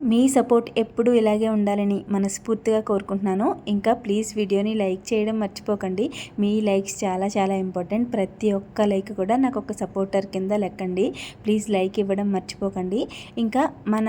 మీ support ఎప్పుడూ ఇలాగే ఉండాలని మనస్ఫూర్తిగా కోరుకుంటున్నాను. ఇంకా ప్లీజ్ వీడియోని లైక్ చేయడం మర్చిపోకండి. మీ లైక్స్ చాలా చాలా ఇంపార్టెంట్. ప్రతి ఒక్క లైక్ కూడా నాకు ఒక సపోర్టర్ కింద లెక్కండి. ప్లీజ్ లైక్ ఇవ్వడం మర్చిపోకండి. ఇంకా మన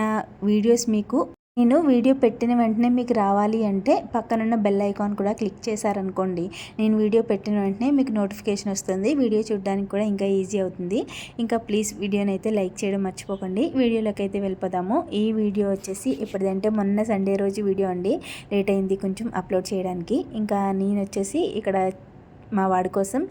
వీడియోస్ మీకు నేను వీడియో పెట్టిన వెంటనే మీకు రావాలి అంటే పక్కనున్న బెల్ ఐకాన్ కూడా క్లిక్ చేశారనుకోండి. నేను వీడియో పెట్టిన వెంటనే మీకు నోటిఫికేషన్ వస్తుంది. వీడియో చూడడానికి కూడా ఇంకా ఈజీ అవుతుంది. ఇంకా ప్లీజ్ వీడియోని అయితే లైక్ చేయడం మర్చిపోకండి. వీడియోలోకి అయితే వెళ్ళిపోదాము. ఈ వీడియో వచ్చేసి ఇప్పటిదంటే మొన్న సండే రోజు వీడియో అండి. లేట్ అయింది కొంచెం అప్లోడ్ చేయడానికి. ఇంకా నేను వచ్చేసి ఇక్కడ మా వాడి కోసం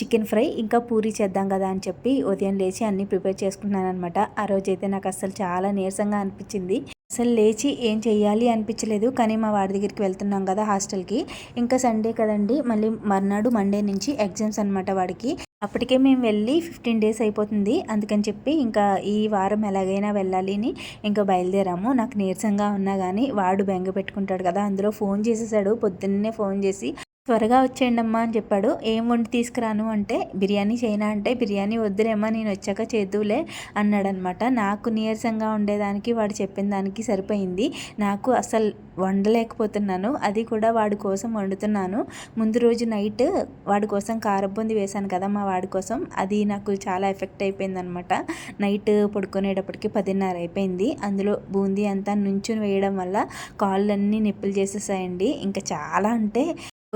చికెన్ ఫ్రై ఇంకా పూరి చేద్దాం కదా అని చెప్పి ఉదయం లేచి అన్నీ ప్రిపేర్ చేసుకుంటున్నాను అనమాట ఆ రోజైతే నాకు అసలు చాలా నీరసంగా అనిపించింది. అసలు లేచి ఏం చెయ్యాలి అనిపించలేదు. కానీ మా వాడి దగ్గరికి వెళ్తున్నాం కదా హాస్టల్కి. ఇంకా సండే కదండి. మళ్ళీ మర్నాడు మండే నుంచి ఎగ్జామ్స్ అనమాట వాడికి. అప్పటికే మేము వెళ్ళి ఫిఫ్టీన్ డేస్ అయిపోతుంది. అందుకని చెప్పి ఇంకా ఈ వారం ఎలాగైనా వెళ్ళాలి అని ఇంకా బయలుదేరాము. నాకు నీరసంగా ఉన్నా కానీ వాడు బెంగ పెట్టుకుంటాడు కదా. అందులో ఫోన్ చేసేసాడు. పొద్దున్నే ఫోన్ చేసి త్వరగా వచ్చేయండి అమ్మా అని చెప్పాడు. ఏం వండి తీసుకురాను అంటే బిర్యానీ చేయనా అంటే బిర్యానీ వద్దులేమ్మా నేను వచ్చాక చేద్దులే అన్నాడనమాట. నాకు నీరసంగా ఉండేదానికి వాడు చెప్పిన దానికి సరిపోయింది. నాకు అసలు వండలేకపోతున్నాను. అది కూడా వాడి కోసం వండుతున్నాను. ముందు రోజు నైట్ వాడి కోసం కారబొంది వేశాను కదా మా వాడి కోసం. అది నాకు చాలా ఎఫెక్ట్ అయిపోయింది అనమాట నైట్ పడుకునేటప్పటికి పదిన్నర అయిపోయింది. అందులో బూందీ అంతా నుంచుని వేయడం వల్ల కాళ్ళన్నీ నొప్పులు చేసేసాయండి. ఇంకా చాలా అంటే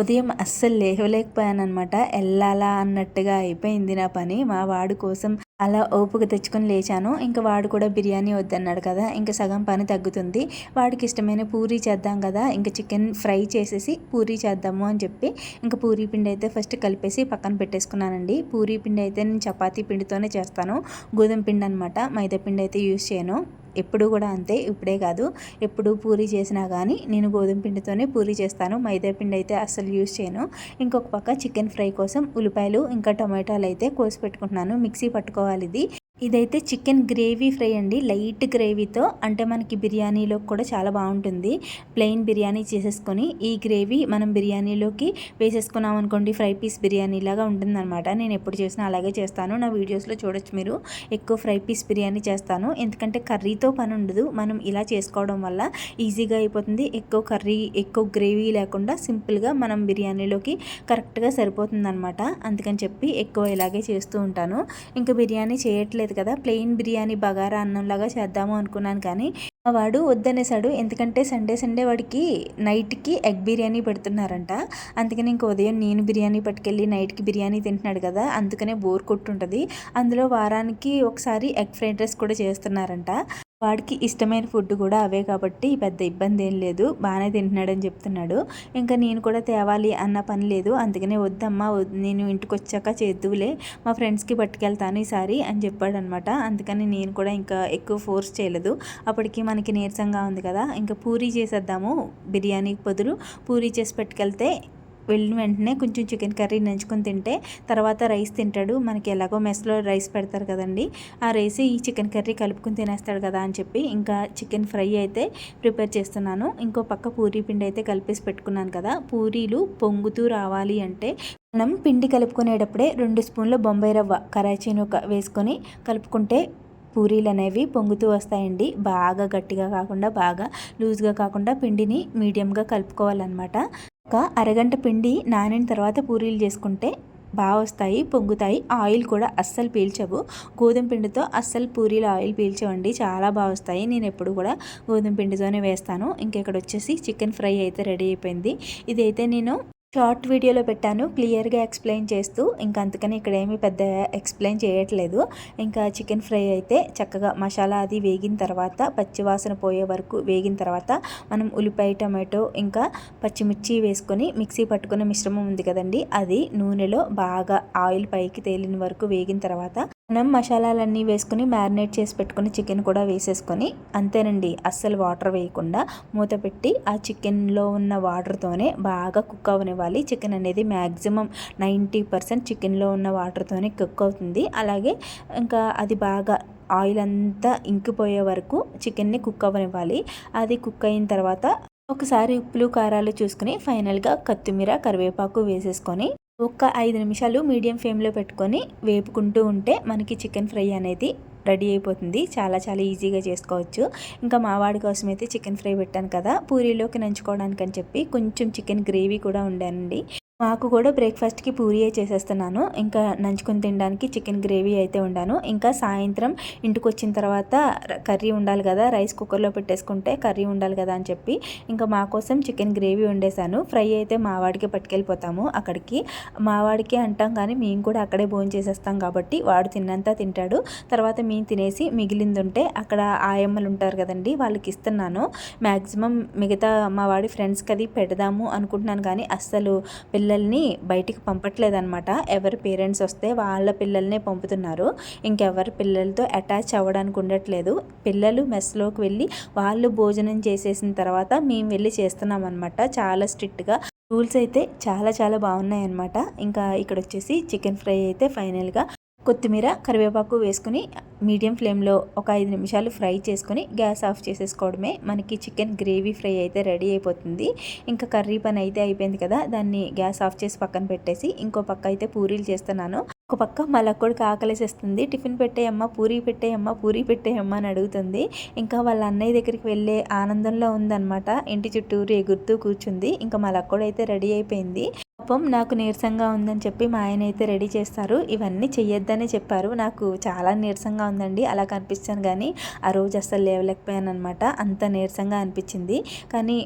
ఉదయం అస్సలు లేవలేకపోయానమాట వెళ్ళాలా అన్నట్టుగా అయిపోయింది నా పని. మా వాడు కోసం అలా ఓపిక తెచ్చుకొని లేచాను. ఇంకా వాడు కూడా బిర్యానీ వద్దన్నాడు కదా ఇంకా సగం పని తగ్గుతుంది. వాడికి ఇష్టమైన పూరీ చేద్దాం కదా ఇంకా చికెన్ ఫ్రై చేసేసి పూరీ చేద్దాము అని చెప్పి ఇంకా పూరీ పిండి అయితే ఫస్ట్ కలిపేసి పక్కన పెట్టేసుకున్నానండి. పూరీ పిండి అయితే నేను చపాతీ పిండితోనే చేస్తాను. గోధుమ పిండి అనమాట మైదా పిండి అయితే యూస్ చేయను. ఎప్పుడు కూడా అంతే ఇప్పుడే కాదు. ఎప్పుడు పూరి చేసినా కానీ నేను గోధుమ పిండితోనే పూరి చేస్తాను. మైదా పిండి అయితే అస్సలు యూజ్ చేయను. ఇంకొక పక్క చికెన్ ఫ్రై కోసం ఉల్లిపాయలు ఇంకా టమాటాలు అయితే కోసి పెట్టుకుంటున్నాను. మిక్సీ పట్టుకోవాలి ఇది. ఇదైతే చికెన్ గ్రేవీ ఫ్రై అండి. లైట్ గ్రేవీతో అంటే మనకి బిర్యానీలో కూడా చాలా బాగుంటుంది. ప్లెయిన్ బిర్యానీ చేసేసుకొని ఈ గ్రేవీ మనం బిర్యానీలోకి వేసేసుకున్నాం అనుకోండి ఫ్రై పీస్ బిర్యానీ లాగా ఉంటుందన్నమాట. నేను ఎప్పుడు చేసినా అలాగే చేస్తాను. నా వీడియోస్లో చూడొచ్చు మీరు. ఎక్కువ ఫ్రై పీస్ బిర్యానీ చేస్తాను. ఎందుకంటే కర్రీతో పని ఉండదు. మనం ఇలా చేసుకోవడం వల్ల ఈజీగా అయిపోతుంది. ఎక్కువ కర్రీ ఎక్కువ గ్రేవీ లేకుండా సింపుల్గా మనం బిర్యానీలోకి కరెక్ట్గా సరిపోతుంది అనమాట అందుకని చెప్పి ఎక్కువ ఇలాగే చేస్తూ ఉంటాను. ఇంకా బిర్యానీ చేయట్లేదు లేదు కదా ప్లెయిన్ బిర్యానీ బగారా అన్నంలాగా చేద్దాము అనుకున్నాను కానీ వాడు వద్దనేసాడు. ఎందుకంటే సండే సండే వాడికి నైట్కి ఎగ్ బిర్యానీ పెడుతున్నారంట. అందుకని ఇంక ఉదయం నేను బిర్యానీ పట్టుకెళ్ళి నైట్కి బిర్యానీ తింటున్నాడు కదా అందుకనే బోర్ కొట్టుంటుంది. అందులో వారానికి ఒకసారి ఎగ్ ఫ్రైడ్ రైస్ కూడా చేస్తున్నారంట. వాడికి ఇష్టమైన ఫుడ్ కూడా అవే కాబట్టి పెద్ద ఇబ్బంది ఏం లేదు. బాగానే తింటున్నాడని చెప్తున్నాడు. ఇంకా నేను కూడా తేవాలి అన్న పని లేదు. అందుకనే వద్దమ్మా నేను ఇంటికి వచ్చాక చేద్దువులే. మా ఫ్రెండ్స్కి పట్టుకెళ్తాను ఈసారి అని చెప్పాడు అనమాట అందుకని నేను కూడా ఇంకా ఎక్కువ ఫోర్స్ చేయలేదు. అప్పటికి మనకి నీరసంగా ఉంది కదా. ఇంకా పూరీ చేసేద్దాము. బిర్యానీకి బదులు పూరీ చేసి పెట్టుకెళ్తే వెళ్ళిన వెంటనే కొంచెం చికెన్ కర్రీ నంచుకొని తింటే తర్వాత రైస్ తింటాడు. మనకి ఎలాగో మెస్లో రైస్ పెడతారు కదండి. ఆ రైస్ ఈ చికెన్ కర్రీ కలుపుకొని తినేస్తాడు కదా అని చెప్పి ఇంకా చికెన్ ఫ్రై అయితే ప్రిపేర్ చేస్తున్నాను. ఇంకో పక్క పూరీ పిండి అయితే కలిపేసి పెట్టుకున్నాను కదా. పూరీలు పొంగుతూ రావాలి అంటే మనం పిండి కలుపుకునేటప్పుడే రెండు స్పూన్ల బొంబాయి రవ్వ కరాచీను వేసుకొని కలుపుకుంటే పూరీలు అనేవి పొంగుతూ వస్తాయండి. బాగా గట్టిగా కాకుండా బాగా లూజ్గా కాకుండా పిండిని మీడియంగా కలుపుకోవాలన్నమాట. ఒక అరగంట పిండి నానిన తర్వాత పూరీలు చేసుకుంటే బాగా వస్తాయి పొంగుతాయి. ఆయిల్ కూడా అస్సలు పీల్చవు. గోధుమ పిండితో అస్సలు పూరీలు ఆయిల్ పీల్చవండి. చాలా బాగా వస్తాయి నేను ఎప్పుడు కూడా గోధుమ పిండితోనే వేస్తాను. ఇంకెక్కడ వచ్చేసి చికెన్ ఫ్రై అయితే రెడీ అయిపోయింది. ఇదైతే నేను షార్ట్ వీడియోలో పెట్టాను క్లియర్గా ఎక్స్ప్లెయిన్ చేస్తూ ఇంకా అందుకని ఇక్కడ ఏమీ పెద్ద ఎక్స్ప్లెయిన్ చేయట్లేదు. ఇంకా చికెన్ ఫ్రై అయితే చక్కగా మసాలా అది వేగిన తర్వాత పచ్చివాసన పోయే వరకు వేగిన తర్వాత మనం ఉల్లిపాయ టమాటో ఇంకా పచ్చిమిర్చి వేసుకొని మిక్సీ పట్టుకునే మిశ్రమం ఉంది కదండి అది నూనెలో బాగా ఆయిల్ పైకి తేలిన వరకు వేగిన తర్వాత మనం మసాలాలన్నీ వేసుకుని మ్యారినేట్ చేసి పెట్టుకుని చికెన్ కూడా వేసేసుకొని అంతేనండి అస్సలు వాటర్ వేయకుండా మూత పెట్టి ఆ చికెన్లో ఉన్న వాటర్తోనే బాగా కుక్ అవనివ్వాలి. చికెన్ అనేది మ్యాక్సిమం నైంటీ పర్సెంట్ చికెన్లో ఉన్న వాటర్తోనే కుక్ అవుతుంది. అలాగే ఇంకా అది బాగా ఆయిల్ అంతా ఇంకిపోయే వరకు చికెన్ని కుక్ అవ్వనివ్వాలి అది కుక్ అయిన తర్వాత ఒకసారి ఉప్పులు కారాలు చూసుకుని ఫైనల్గా కొత్తిమీర కరివేపాకు వేసేసుకొని ఒక ఐదు నిమిషాలు మీడియం ఫ్లేమ్లో పెట్టుకొని వేపుకుంటూ ఉంటే మనకి చికెన్ ఫ్రై అనేది రెడీ అయిపోతుంది. చాలా చాలా ఈజీగా చేసుకోవచ్చు. ఇంకా మా వాడి కోసం అయితే చికెన్ ఫ్రై పెట్టాను కదా. పూరీలోకి నంచుకోవడానికి అని చెప్పి కొంచెం చికెన్ గ్రేవీ కూడా ఉండానండి. మాకు కూడా బ్రేక్ఫాస్ట్కి పూరియే చేసేస్తున్నాను. ఇంకా నంచుకొని తినడానికి చికెన్ గ్రేవీ అయితే ఉండాను ఇంకా సాయంత్రం ఇంటికి వచ్చిన తర్వాత కర్రీ ఉండాలి కదా రైస్ కుక్కర్లో పెట్టేసుకుంటే కర్రీ ఉండాలి కదా అని చెప్పి ఇంకా మా కోసం చికెన్ గ్రేవీ వండేసాను ఫ్రై అయితే మావాడికి పట్టుకెళ్ళిపోతాము అక్కడికి. మావాడికి అంటాం కానీ మేము కూడా అక్కడే భోజనం చేసేస్తాం కాబట్టి వాడు తిన్నంత తింటాడు. తర్వాత మేము తినేసి మిగిలింది ఉంటే అక్కడ ఆయమ్మలు ఉంటారు కదండి వాళ్ళకి ఇస్తున్నాను. మ్యాక్సిమం మిగతా మా వాడి ఫ్రెండ్స్కి అది పెడదాము అనుకుంటున్నాను కానీ అస్సలు పిల్ల పిల్లల్ని బయటికి పంపట్లేదనమాట ఎవరి పేరెంట్స్ వస్తే వాళ్ళ పిల్లల్నే పంపుతున్నారు. ఇంకెవరి పిల్లలతో అటాచ్ అవ్వడానికి ఉండట్లేదు. పిల్లలు మెస్లోకి వెళ్ళి వాళ్ళు భోజనం చేసేసిన తర్వాత మేము వెళ్ళి చేస్తున్నాం అనమాట చాలా స్ట్రిక్ట్గా. రూల్స్ అయితే చాలా చాలా బాగున్నాయి అనమాట ఇంకా ఇక్కడ వచ్చేసి చికెన్ ఫ్రై అయితే ఫైనల్గా కొత్తిమీర కరివేపాకు వేసుకుని మీడియం ఫ్లేమ్లో ఒక ఐదు నిమిషాలు ఫ్రై చేసుకొని గ్యాస్ ఆఫ్ చేసేసుకోవడమే. మనకి చికెన్ గ్రేవీ ఫ్రై అయితే రెడీ అయిపోతుంది. ఇంకా కర్రీ పని అయితే అయిపోయింది కదా దాన్ని గ్యాస్ ఆఫ్ చేసి పక్కన పెట్టేసి ఇంకో పక్క అయితే పూరీలు చేస్తున్నాను. ఒక పక్క మా ఆకలిసేస్తుంది. ఆకలేసేస్తుంది టిఫిన్ పెట్టేయమ్మ పూరి పెట్టేయమ్మ పూరి పెట్టేయమ్మ అని అడుగుతుంది. ఇంకా వాళ్ళ అన్నయ్య దగ్గరికి వెళ్ళే ఆనందంలో ఉందన్నమాట. ఇంటి చుట్టూరు ఎగురుతూ కూర్చుంది. ఇంకా మా అయితే రెడీ అయిపోయింది. పాపం నాకు నీరసంగా ఉందని చెప్పి మా ఆయన అయితే రెడీ చేస్తారు. ఇవన్నీ చెయ్యొద్దని చెప్పారు. నాకు చాలా నీరసంగా ఉందండి. అలా కనిపిస్తాను కానీ ఆ రోజు అస్సలు లేవలేకపోయాను అనమాట అంత నీరసంగా అనిపించింది. కానీ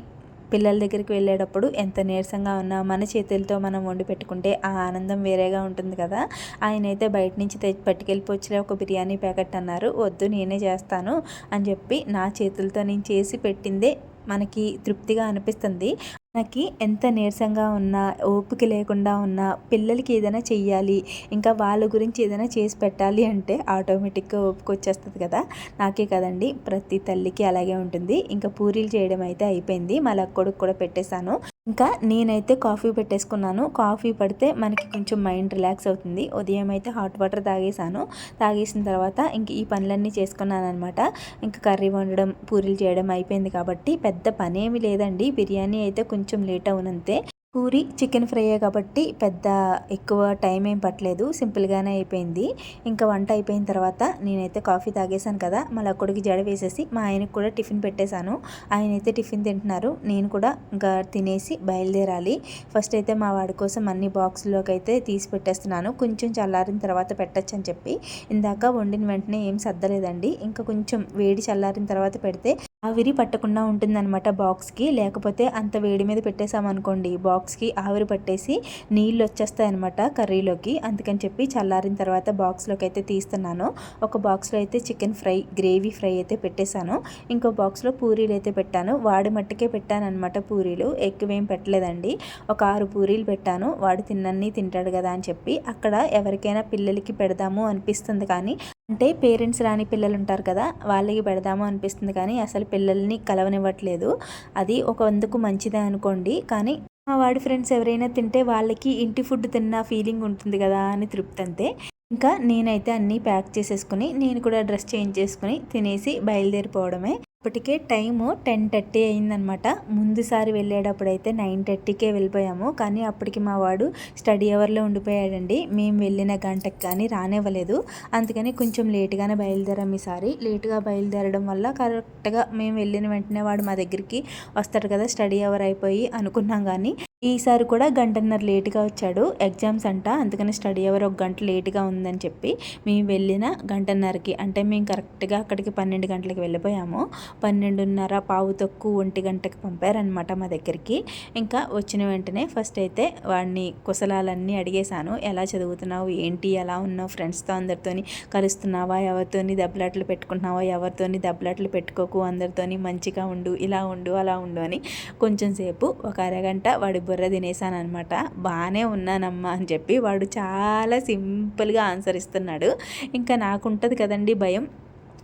పిల్లల దగ్గరికి వెళ్ళేటప్పుడు ఎంత నీరసంగా ఉన్నా మన చేతులతో మనం వండి పెట్టుకుంటే ఆ ఆనందం వేరేగా ఉంటుంది కదా. ఆయన అయితే బయట నుంచి తెచ్చి పట్టుకెళ్ళిపోవచ్చులే ఒక బిర్యానీ ప్యాకెట్ అన్నారు. వద్దు నేనే చేస్తాను అని చెప్పి నా చేతులతో నేను చేసి పెట్టిందే మనకి తృప్తిగా అనిపిస్తుంది. మనకి ఎంత నీరసంగా ఉన్నా ఓపిక లేకుండా ఉన్నా పిల్లలకి ఏదైనా చెయ్యాలి ఇంకా వాళ్ళ గురించి ఏదైనా చేసి పెట్టాలి అంటే ఆటోమేటిక్గా ఓపిక వచ్చేస్తుంది కదా. నాకే కదండి. ప్రతి తల్లికి అలాగే ఉంటుంది. ఇంకా పూరీలు చేయడం అయితే అయిపోయింది. మళ్ళీ కొడుకు కూడా పెట్టేశాను. ఇంకా నేనైతే కాఫీ పెట్టేసుకున్నాను. కాఫీ పడితే మనకి కొంచెం మైండ్ రిలాక్స్ అవుతుంది. ఉదయం అయితే హాట్ వాటర్ తాగేసాను తాగేసిన తర్వాత ఇంక ఈ పనులన్నీ చేసుకున్నాను అనమాట ఇంకా కర్రీ వండడం పూరీలు చేయడం అయిపోయింది కాబట్టి పెద్ద పనేమి లేదండి. బిర్యానీ అయితే కొంచెం లేట్ అవునంతే. పూరి చికెన్ ఫ్రైయే కాబట్టి పెద్ద ఎక్కువ టైం ఏం పట్టలేదు. సింపుల్గానే అయిపోయింది. ఇంకా వంట అయిపోయిన తర్వాత నేనైతే కాఫీ తాగేశాను కదా మళ్ళీ అక్కడికి జడ వేసేసి మా ఆయనకు కూడా టిఫిన్ పెట్టేశాను. ఆయన అయితే టిఫిన్ తింటున్నారు. నేను కూడా ఇంకా తినేసి బయలుదేరాలి. ఫస్ట్ అయితే మా వాడి కోసం అన్ని బాక్స్లోకి అయితే తీసి పెట్టేస్తున్నాను. కొంచెం చల్లారిన తర్వాత పెట్టచ్చు అని చెప్పి. ఇందాక వండిన వెంటనే ఏం సర్దలేదండి. ఇంకా కొంచెం వేడి చల్లారిన తర్వాత పెడితే ఆవిరి పట్టకుండా ఉంటుందన్నమాట బాక్స్కి. లేకపోతే అంత వేడి మీద పెట్టేసామనుకోండి బాక్స్కి ఆవిరి పట్టేసి నీళ్ళు వచ్చేస్తాయి అనమాట కర్రీలోకి. అందుకని చెప్పి చల్లారిన తర్వాత బాక్స్లోకి అయితే తీస్తున్నాను. ఒక బాక్స్లో అయితే చికెన్ ఫ్రై గ్రేవీ ఫ్రై అయితే పెట్టేశాను. ఇంకో బాక్స్లో పూరీలు అయితే పెట్టాను. వాడి మట్టుకే పెట్టాను అనమాట పూరీలు. ఎక్కువేం పెట్టలేదండి. ఒక ఆరు పూరీలు పెట్టాను. వాడు తిన్నన్ని తింటాడు కదా అని చెప్పి. అక్కడ ఎవరికైనా పిల్లలకి పెడదాము అనిపిస్తుంది కానీ అంటే పేరెంట్స్ రాని పిల్లలు ఉంటారు కదా వాళ్ళకి పెడదాము అనిపిస్తుంది కానీ అసలు పిల్లల్ని కలవనివ్వట్లేదు. అది ఒక అందుకు మంచిదే అనుకోండి. కానీ మా వాడి ఫ్రెండ్స్ ఎవరైనా తింటే వాళ్ళకి ఇంటి ఫుడ్ తిన్న ఫీలింగ్ ఉంటుంది కదా అని తృప్తి అంతే. ఇంకా నేనైతే అన్నీ ప్యాక్ చేసేసుకుని నేను కూడా డ్రెస్ చేంజ్ చేసుకుని తినేసి బయలుదేరిపోవడమే. అప్పటికే టైము టెన్ థర్టీ అయిందనమాట. ముందుసారి వెళ్ళేటప్పుడు అయితే నైన్ థర్టీకే వెళ్ళిపోయాము. కానీ అప్పటికి మా వాడు స్టడీ అవర్లో ఉండిపోయాడండి. మేము వెళ్ళిన గంటకి కానీ రానివ్వలేదు. అందుకని కొంచెం లేట్గానే బయలుదేరాం ఈసారి. లేట్గా బయలుదేరడం వల్ల కరెక్ట్గా మేము వెళ్ళిన వెంటనే వాడు మా దగ్గరికి వస్తాడు కదా స్టడీ అవర్ అయిపోయి అనుకున్నాం కానీ ఈసారి కూడా గంటన్నర లేట్గా వచ్చాడు. ఎగ్జామ్స్ అంట. అందుకని స్టడీ అవర్ ఒక గంట లేట్గా ఉందని చెప్పి మేము వెళ్ళిన గంటన్నరకి అంటే మేము కరెక్ట్గా అక్కడికి పన్నెండు గంటలకు వెళ్ళిపోయాము. పన్నెండున్నర పావు తక్కువ ఒంటి గంటకి పంపారనమాట మా దగ్గరికి. ఇంకా వచ్చిన వెంటనే ఫస్ట్ అయితే వాడిని కుశలాలన్నీ అడిగేశాను. ఎలా చదువుతున్నావు? ఏంటి? ఎలా ఉన్నావు? ఫ్రెండ్స్తో అందరితోని కలుస్తున్నావా? ఎవరితోని దెబ్బలాట్లు పెట్టుకుంటున్నావా? ఎవరితోని దెబ్బలాట్లు పెట్టుకోకు? అందరితోని మంచిగా ఉండు ఇలా ఉండు అలా ఉండు అని కొంచెం సేపు ఒక అరగంట వాడి బుర్ర తినేసాను అనమాట బాగానే ఉన్నానమ్మా అని చెప్పి వాడు చాలా సింపుల్గా ఆన్సర్ ఇస్తున్నాడు. ఇంకా నాకుంటుంది కదండి భయం.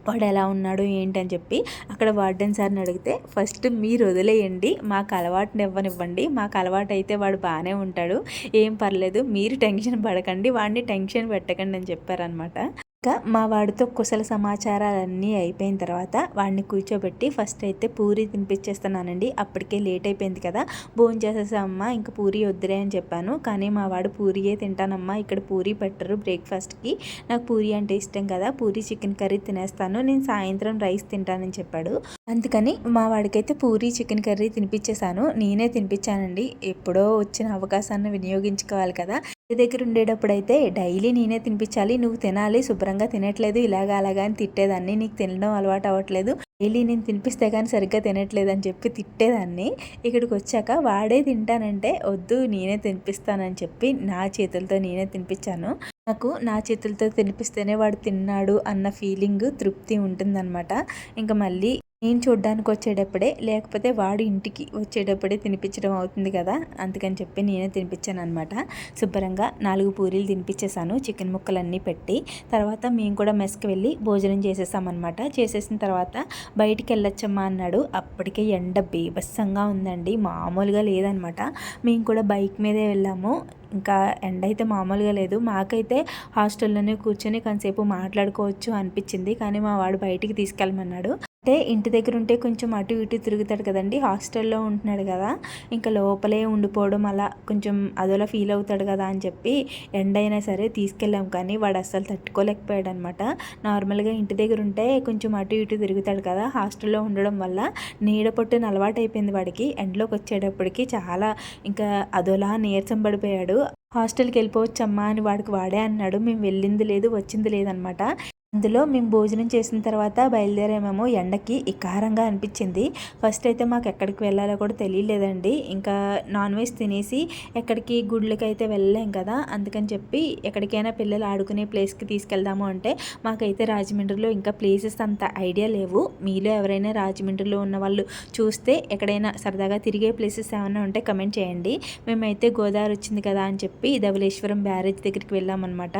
వాడు ఎలా ఉన్నాడు ఏంటని చెప్పి అక్కడ వార్డెన్ సార్ని అడిగితే ఫస్ట్ మీరు వదిలేయండి మాకు అలవాటుని ఇవ్వనివ్వండి మాకు అలవాటు అయితే వాడు బాగానే ఉంటాడు. ఏం పర్లేదు మీరు టెన్షన్ పడకండి వాడిని టెన్షన్ పెట్టకండి అని చెప్పారనమాట ఇంకా మా వాడితో కుశల సమాచారాలన్నీ అయిపోయిన తర్వాత వాడిని కూర్చోబెట్టి ఫస్ట్ అయితే పూరి తినిపించేస్తున్నానండి అప్పటికే లేట్ అయిపోయింది కదా. భోజనం చేసేసామ్మా ఇంకా పూరి వద్దురే అని చెప్పాను. కానీ మా వాడు పూరియే తింటానమ్మా. ఇక్కడ పూరి పెట్టరు బ్రేక్ఫాస్ట్కి నాకు పూరి అంటే ఇష్టం కదా. పూరి చికెన్ కర్రీ తినేస్తాను. నేను సాయంత్రం రైస్ తింటానని చెప్పాడు. అందుకని మా వాడికైతే పూరి చికెన్ కర్రీ తినిపించేశాను నేనే తినిపించానండి ఎప్పుడో వచ్చిన అవకాశాన్ని వినియోగించుకోవాలి కదా. దగ్గర ఉండేటప్పుడు అయితే డైలీ నేనే తినిపించాలి నువ్వు తినాలి శుభ్రంగా తినట్లేదు ఇలాగా అలాగా అని తిట్టేదాన్ని. నీకు తినడం అలవాటు అవ్వట్లేదు. డైలీ నేను తినిపిస్తే కానీ సరిగ్గా తినట్లేదు అని చెప్పి తిట్టేదాన్ని. ఇక్కడికి వచ్చాక వాడే తింటానంటే వద్దు నేనే తినిపిస్తానని చెప్పి నా చేతులతో నేనే తినిపించాను. నాకు నా చేతులతో తినిపిస్తేనే వాడు తిన్నాడు అన్న ఫీలింగ్ తృప్తి ఉంటుందన్నమాట. ఇంకా మళ్ళీ నేను చూడ్డానికి వచ్చేటప్పుడే లేకపోతే వాడు ఇంటికి వచ్చేటప్పుడే తినిపించడం అవుతుంది కదా? అందుకని చెప్పి నేనే తినిపించాను అనమాట శుభ్రంగా నాలుగు పూరీలు తినిపించేసాను చికెన్ ముక్కలన్నీ పెట్టి. తర్వాత మేము కూడా మెస్కి వెళ్ళి భోజనం చేసేసామన్నమాట. చేసేసిన తర్వాత బయటికి వెళ్ళొచ్చమ్మా అన్నాడు. అప్పటికే ఎండ బీభత్సంగా ఉందండి. మామూలుగా లేదనమాట మేము కూడా బైక్ మీదే వెళ్ళాము. ఇంకా ఎండ అయితే మామూలుగా లేదు. మాకైతే హాస్టల్లోనే కూర్చొని కొంతసేపు మాట్లాడుకోవచ్చు అనిపించింది. కానీ మా వాడు బయటికి తీసుకెళ్ళమన్నాడు. అంటే ఇంటి దగ్గర ఉంటే కొంచెం అటు ఇటు తిరుగుతాడు కదండి. హాస్టల్లో ఉంటున్నాడు కదా. ఇంకా లోపలే ఉండిపోవడం అలా కొంచెం అదోలా ఫీల్ అవుతాడు కదా అని చెప్పి ఎండ అయినా సరే తీసుకెళ్ళాం. కానీ వాడు అస్సలు తట్టుకోలేకపోయాడు అనమాట నార్మల్గా ఇంటి దగ్గర ఉంటే కొంచెం అటు ఇటు తిరుగుతాడు కదా. హాస్టల్లో ఉండడం వల్ల నీడ పొట్టున అలవాటు అయిపోయింది వాడికి. ఎండలోకి వచ్చేటప్పటికి చాలా ఇంకా అదోలా నీరసం పడిపోయాడు. హాస్టల్కి వెళ్ళిపోవచ్చమ్మా అని వాడికి వాడే అన్నాడు. మేము వెళ్ళింది లేదు వచ్చింది లేదనమాట. అందులో మేము భోజనం చేసిన తర్వాత బయలుదేరామేమో ఎండకి ఇకారంగా అనిపించింది. ఫస్ట్ అయితే మాకు ఎక్కడికి వెళ్ళాలో కూడా తెలియలేదండి. ఇంకా నాన్ వెజ్ తినేసి ఎక్కడికి గుడ్లకి అయితే వెళ్ళలేం కదా అందుకని చెప్పి ఎక్కడికైనా పిల్లలు ఆడుకునే ప్లేస్కి తీసుకెళ్దాము అంటే మాకైతే రాజమండ్రిలో ఇంకా ప్లేసెస్ అంత ఐడియా లేవు. మీలో ఎవరైనా రాజమండ్రిలో ఉన్న వాళ్ళు చూస్తే ఎక్కడైనా సరదాగా తిరిగే ప్లేసెస్ ఏమైనా ఉంటే కమెంట్ చేయండి. మేమైతే గోదావరి వచ్చింది కదా అని చెప్పి ధవలేశ్వరం బ్యారేజ్ దగ్గరికి వెళ్ళామన్నమాట.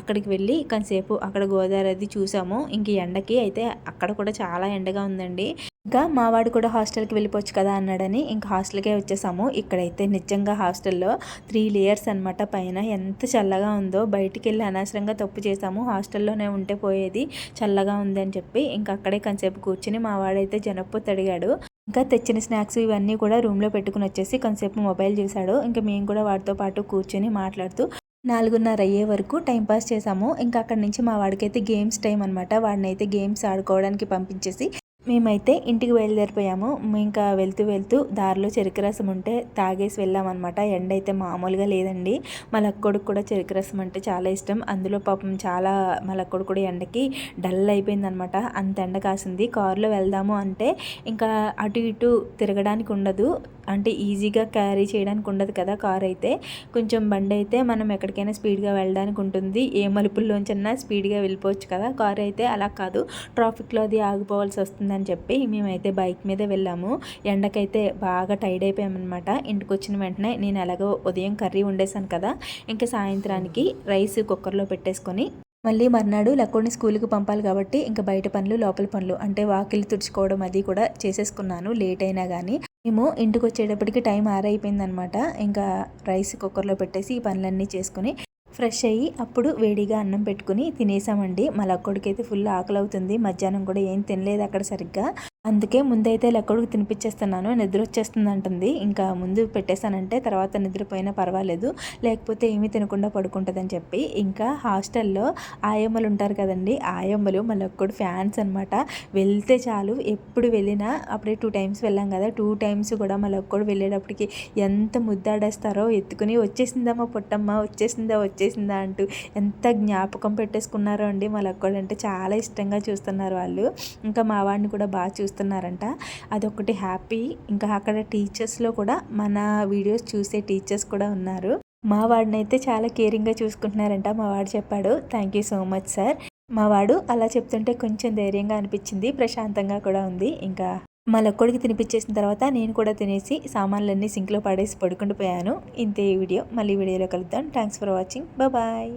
అక్కడికి వెళ్ళి కొంతసేపు అక్కడ గోదావరి అది చూసాము. ఇంక ఎండకి అయితే అక్కడ కూడా చాలా ఎండగా ఉందండి. ఇంకా మావాడు కూడా హాస్టల్కి వెళ్ళిపోవచ్చు కదా అన్నాడని ఇంకా హాస్టల్కే వచ్చేసాము. ఇక్కడైతే నిజంగా హాస్టల్లో త్రీ లేయర్స్ అనమాట పైన ఎంత చల్లగా ఉందో బయటికి వెళ్ళి అనవసరంగా తప్పు చేసాము. హాస్టల్లోనే ఉంటే పోయేది చల్లగా ఉందని చెప్పి ఇంకా అక్కడే కొంతసేపు కూర్చుని మావాడైతే జనప్పు తడిగాడు. ఇంకా తెచ్చిన స్నాక్స్ ఇవన్నీ కూడా రూమ్లో పెట్టుకుని వచ్చేసి కొంతసేపు మొబైల్ చూశాడు. ఇంకా మేము కూడా వాటితో పాటు కూర్చొని మాట్లాడుతూ నాలుగున్నర అయ్యే వరకు టైంపాస్ చేసాము ఇంకా అక్కడి నుంచి మా వాడికైతే గేమ్స్ టైం అనమాట వాడిని అయితే గేమ్స్ ఆడుకోవడానికి పంపించేసి మేమైతే ఇంటికి బయలుదేరిపోయాము. ఇంకా వెళ్తూ వెళ్తూ దారిలో చెరుకు రసం ఉంటే తాగేసి వెళ్ళామన్నమాట. ఎండ అయితే మామూలుగా లేదండి. మా లక్కోడికి కూడా చెరుకు రసం అంటే చాలా ఇష్టం. అందులో పాపం చాలా మా లక్కోడు కూడా ఎండకి డల్ అయిపోయిందనమాట అంత ఎండ కాసింది. కారులో వెళ్దాము అంటే ఇంకా అటు ఇటు తిరగడానికి ఉండదు. అంటే ఈజీగా క్యారీ చేయడానికి ఉండదు కదా కార్ అయితే. కొంచెం బండి అయితే మనం ఎక్కడికైనా స్పీడ్గా వెళ్ళడానికి ఉంటుంది. ఏ మలుపుల్లోంచన్నా స్పీడ్గా వెళ్ళిపోవచ్చు కదా కార్ అయితే. అలా కాదు. ట్రాఫిక్లో అది ఆగిపోవాల్సి వస్తుంది వస్తుందని చెప్పి మేమైతే బైక్ మీద వెళ్ళాము. ఎండకైతే బాగా టైడ్ అయిపోయామన్నమాట. ఇంటికి వచ్చిన వెంటనే నేను ఎలాగో ఉదయం కర్రీ వండేసాను కదా ఇంకా సాయంత్రానికి రైస్ కుక్కర్లో పెట్టేసుకొని మళ్ళీ మర్నాడు లక్కోడిని స్కూల్కి పంపాలి కాబట్టి ఇంకా బయట పనులు లోపల పనులు అంటే వాకిలి తుడుచుకోవడం అది కూడా చేసేసుకున్నాను లేట్ అయినా కానీ మేము ఇంటికి వచ్చేటప్పటికి టైం ఆరైపోయిందనమాట ఇంకా రైస్ కుక్కర్లో పెట్టేసి ఈ పనులన్నీ చేసుకుని ఫ్రెష్ అయ్యి అప్పుడు వేడిగా అన్నం పెట్టుకుని తినేసామండి. మా లక్కోడికి ఫుల్ ఆకలి అవుతుంది మధ్యాహ్నం కూడా ఏం తినలేదు అక్కడ సరిగ్గా. అందుకే ముందైతే లెక్కడికి తినిపించేస్తున్నాను నిద్ర వచ్చేస్తుంది అంటుంది ఇంకా ముందు పెట్టేశానంటే తర్వాత నిద్రపోయినా పర్వాలేదు. లేకపోతే ఏమీ తినకుండా పడుకుంటుందని చెప్పి ఇంకా హాస్టల్లో ఆయమ్మలు ఉంటారు కదండి. ఆయమ్మలు మా లెక్కడు ఫ్యాన్స్ అనమాట వెళ్తే చాలు ఎప్పుడు వెళ్ళినా అప్పుడే టూ టైమ్స్ వెళ్ళాం కదా. టూ టైమ్స్ కూడా మా లెక్కడు వెళ్ళేటప్పటికి ఎంత ముద్దాడేస్తారో ఎత్తుకుని వచ్చేసిందమ్మా పుట్టమ్మ వచ్చేసిందా వచ్చేసిందా అంటూ ఎంత జ్ఞాపకం పెట్టేసుకున్నారో అండి మా లెక్కడు అంటే చాలా ఇష్టంగా చూస్తున్నారు వాళ్ళు. ఇంకా మా వాడిని కూడా బాగా చూస్తున్నారంట. అదొకటి హ్యాపీ. ఇంకా అక్కడ టీచర్స్లో కూడా మన వీడియోస్ చూసే టీచర్స్ కూడా ఉన్నారు. మా వాడిని అయితే చాలా కేరింగ్గా చూసుకుంటున్నారంట. మా వాడు చెప్పాడు thank you so much sir. మా వాడు అలా చెప్తుంటే కొంచెం ధైర్యంగా అనిపించింది. ప్రశాంతంగా కూడా ఉంది. ఇంకా మా లొక్కడికి తినిపించేసిన తర్వాత నేను కూడా తినేసి సామాన్లన్నీ సింక్లో పడేసి పడుకుండిపోయాను. ఇంతే ఈ వీడియో. మళ్ళీ వీడియోలో కలుద్దాం. Thanks for watching. బాయ్.